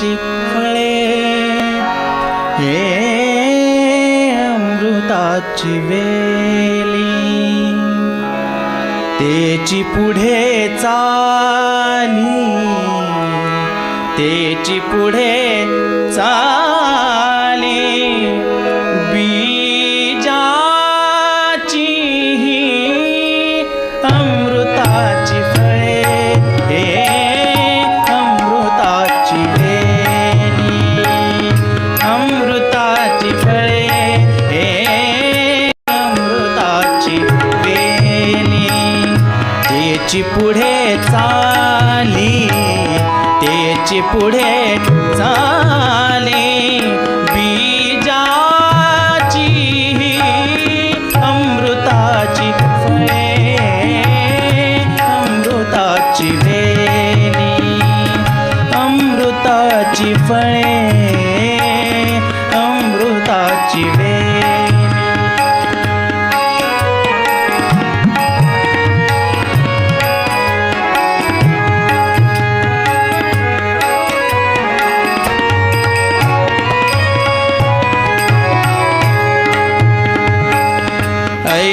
कर्माची फळे. हे अमृताची वेली. तेची पुढे चाली. तेची पुढे चा पुढे चाली तेची पुढे चाली बीजाची अमृताची फळे अमृताची वेणी अमृताची फळे.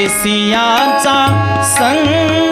सियाचा संग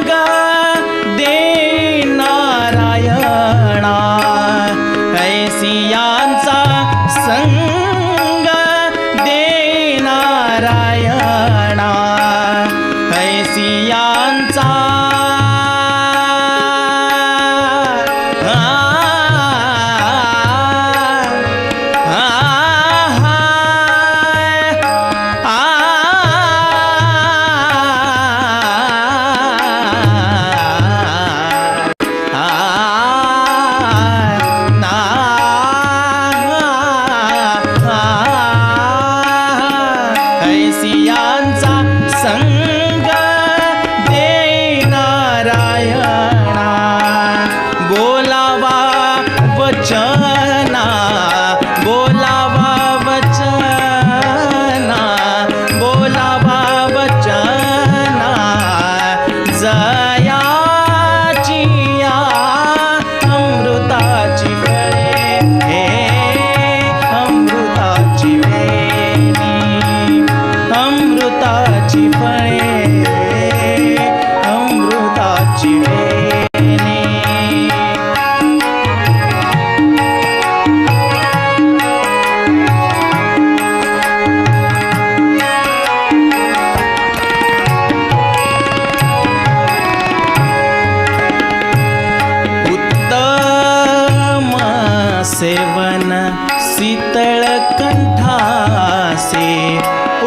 ण्ठे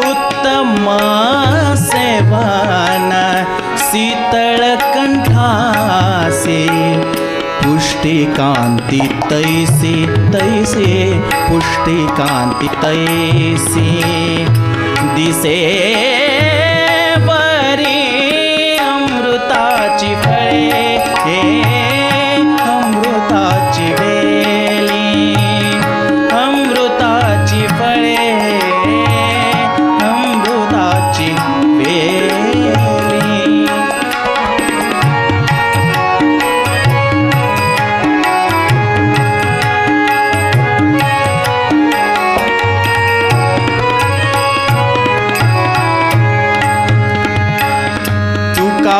उत्तमा शीतल शीतलकण्ठासे पुष्टिकान्ति तैसे तैसे पुष्टिकान्ति तैसे। दिशे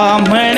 tua mãe.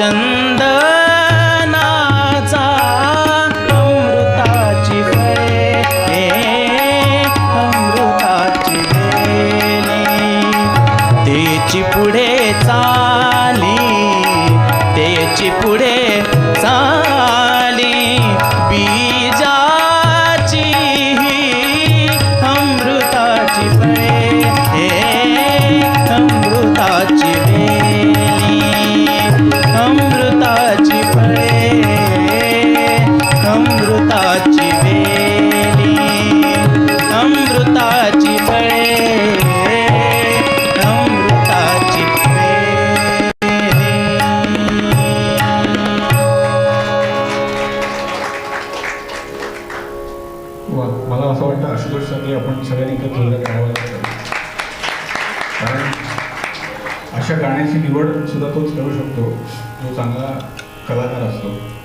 Russian. गाण्याची निवड सुद्धा तोच करू शकतो. जो चांगला कलाकार असतो.